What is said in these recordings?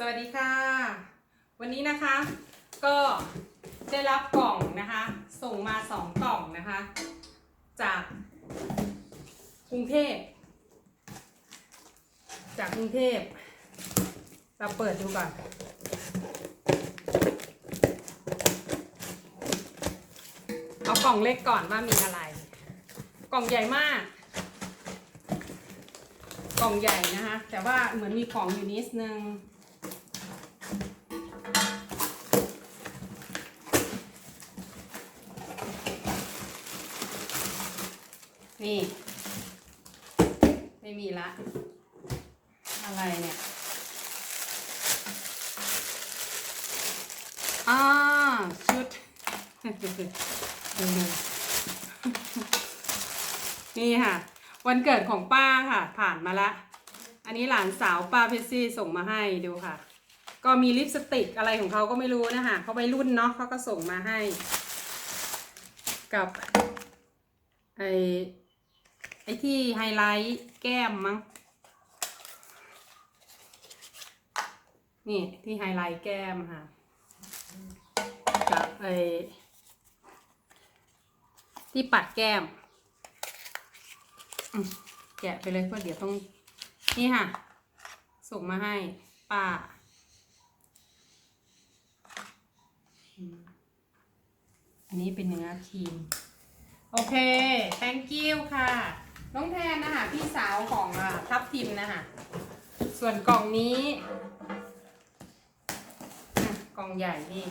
สวัสดีค่ะ วันนี้นะคะก็ได้รับกล่องนะคะ ส่งมาสองกล่องนะคะ จากกรุงเทพ จากกรุงเทพ เราเปิดดูก่อน เอากล่องเล็กก่อนว่ามีอะไร กล่องใหญ่มาก กล่องใหญ่นะคะ แต่ว่าเหมือนมีของอยู่นิดนึง นี่ ไม่มีละ อะไรเนี่ยอ่าชุด นี่ค่ะ วันเกิดของป้าค่ะ ผ่านมาละ อันนี้หลานสาวป้าเพชซี่ส่งมาให้ดูค่ะ ก็มีลิปสติกอะไรของเขาก็ไม่รู้นะคะเขาไปรุ่นเนาะเขาก็ส่งมาให้ กับไอ ไอที่ไฮไลท์แก้มมั้ง นี่ที่ไฮไลท์แก้มค่ะกับไอที่ปัดแก้ม แกะไปเลยเพราะเดี๋ยวต้อง นี่ค่ะ ส่งมาให้ป้าอันนี้เป็นเนื้อครีม โอเค thank you ค่ะ น้องแทนนะคะพี่สาวของอทับทิมนะคะส่วนกล่องนี้กล่องใหญ่นี่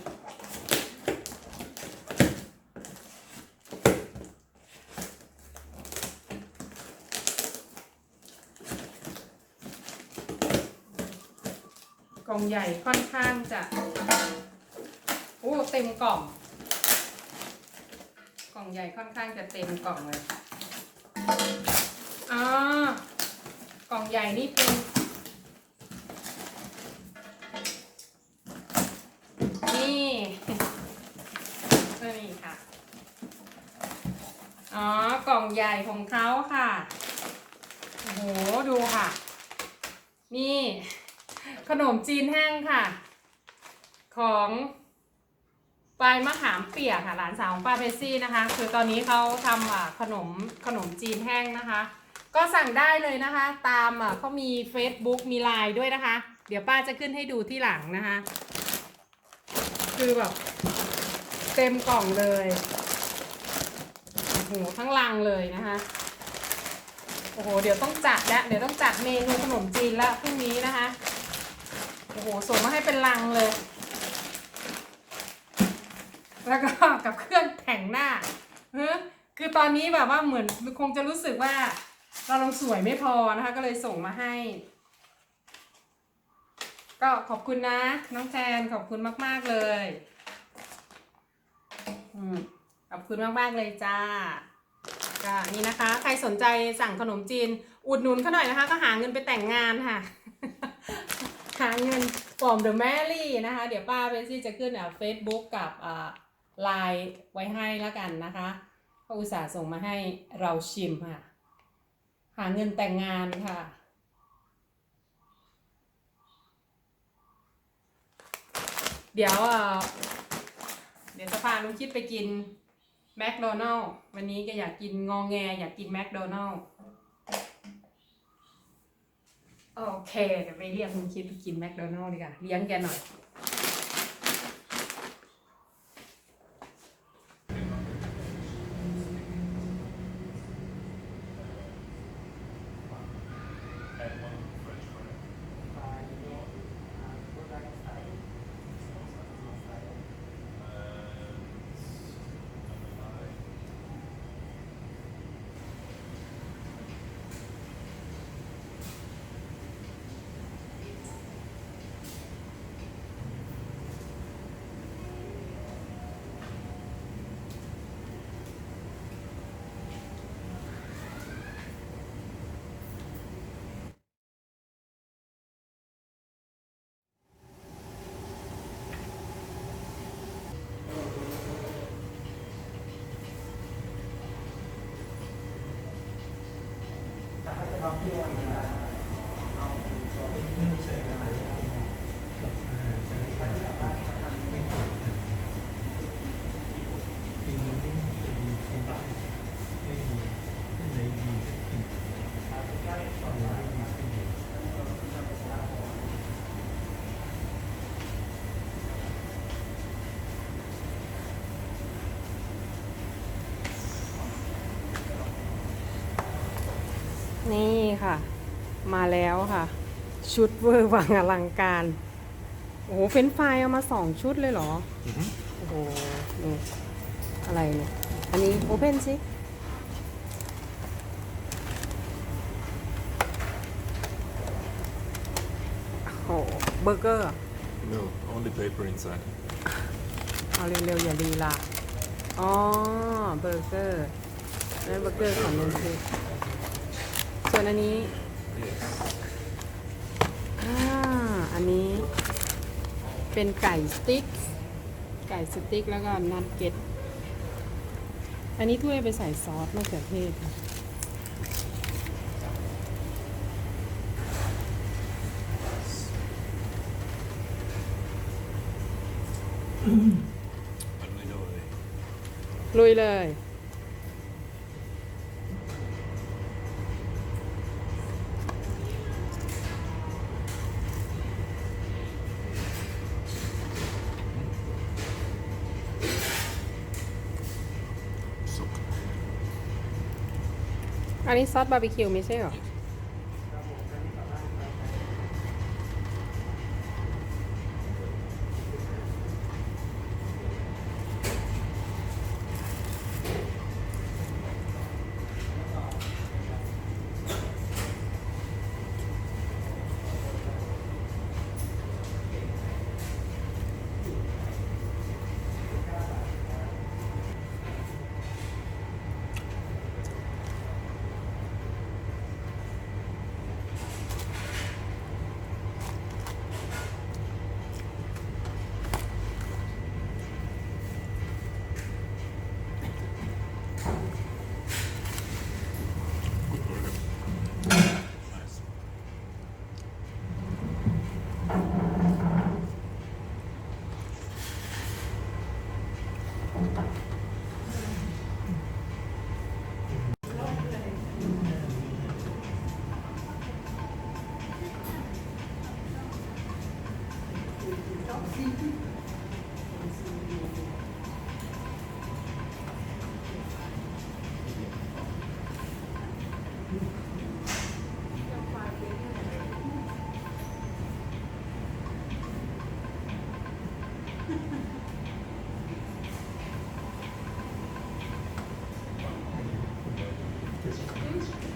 กล่องใหญ่ค่อนข้างจะโอ้เต็มกล่อง กล่องใหญ่ค่อนข้างจะเต็มกล่องเลย อ๋อกล่องใหญ่นี่เป็นนี่นี่ค่ะ อ๋อ กล่องใหญ่ของเขาค่ะ โอ้โห ดูค่ะ นี่ ขนมจีนแห้งค่ะ ของปลายมะขามเปียกค่ะ หลานสาวของป้าเพซี่นะคะ คือตอนนี้เขาทำขนมขนมจีนแห้งนะคะ ก็สั่งได้เลยนะคะ ตามอะเขามี Facebook มีไลน์ด้วยนะคะ เดี๋ยวป้าจะขึ้นให้ดูที่หลังนะคะ คือแบบเต็มกล่องเลยโอ้โหทั้งลังเลยนะคะ โอ้โห เดี๋ยวต้องจัดแล้วเดี๋ยวต้องจัดเมนูขนมจีนแล้วพรุ่งนี้นะคะ โอ้โห ส่งมาให้เป็นลังเลย แล้วก็กับเครื่องแต่งหน้าเฮ้คือตอนนี้แบบว่าเหมือนคงจะรู้สึกว่า เราลงสวยไม่พอนะคะ ก็เลยส่งมาให้ ก็ขอบคุณนะ น้องแทนขอบคุณมาก ๆ เลยอืมขอบคุณมาก ๆ เลยจ้าก็นี่นะคะ ใครสนใจสั่งขนมจีน อุดหนุนเขาหน่อยนะคะ ก็หาเงินไปแต่งงานค่ะ หาเงิน from the Mary นะคะ เดี๋ยวป้าเบซี่จะขึ้นอะ Facebook กับอ่าไลน์ไว้ให้แล้วกันนะคะเขาอุตส่าห์ส่งมาให้เราชิมค่ะ หาเงินแต่งงานค่ะเดี๋ยวเอ่อเดี๋ยวจะพาลุงคิดไปกินแมคโดนัลล์วันนี้ก็อยากกินงองแง อยากกินแมคโดนัลล์โอเค เดี๋ยวไปเรียกลุงคิดไปกินแมคโดนัลล์ดีกว่าเลี้ยงแกหน่อย นี่ค่ะ มาแล้วค่ะ ชุดเวอร์วังอลังการ โอ้โหเฟ้นไฟรายเอามาสองชุดเลยเหรอ โอ้โหนี่อะไรเนี่ย อันนี้โอเพนสิโอ้โหเบอร์เกอร์ No, only paper inside. เอาเร็วๆ อย่าลีลาอ๋อเบอร์เกอร์นั่นเบอร์เกอร์ของนนทิ ส่วนอันนี้ Yes. อ่าอันนี้เป็นไก่สติ๊ก ไก่สติ๊กแล้วก็นัดเก็ต อันนี้ถ้วยไปใส่ซอสมะเขือเทศค่ะ But we know they ลุยเลย อันนี้ซอสบาร์บีคิวไม่ใช่เหรอ ตัว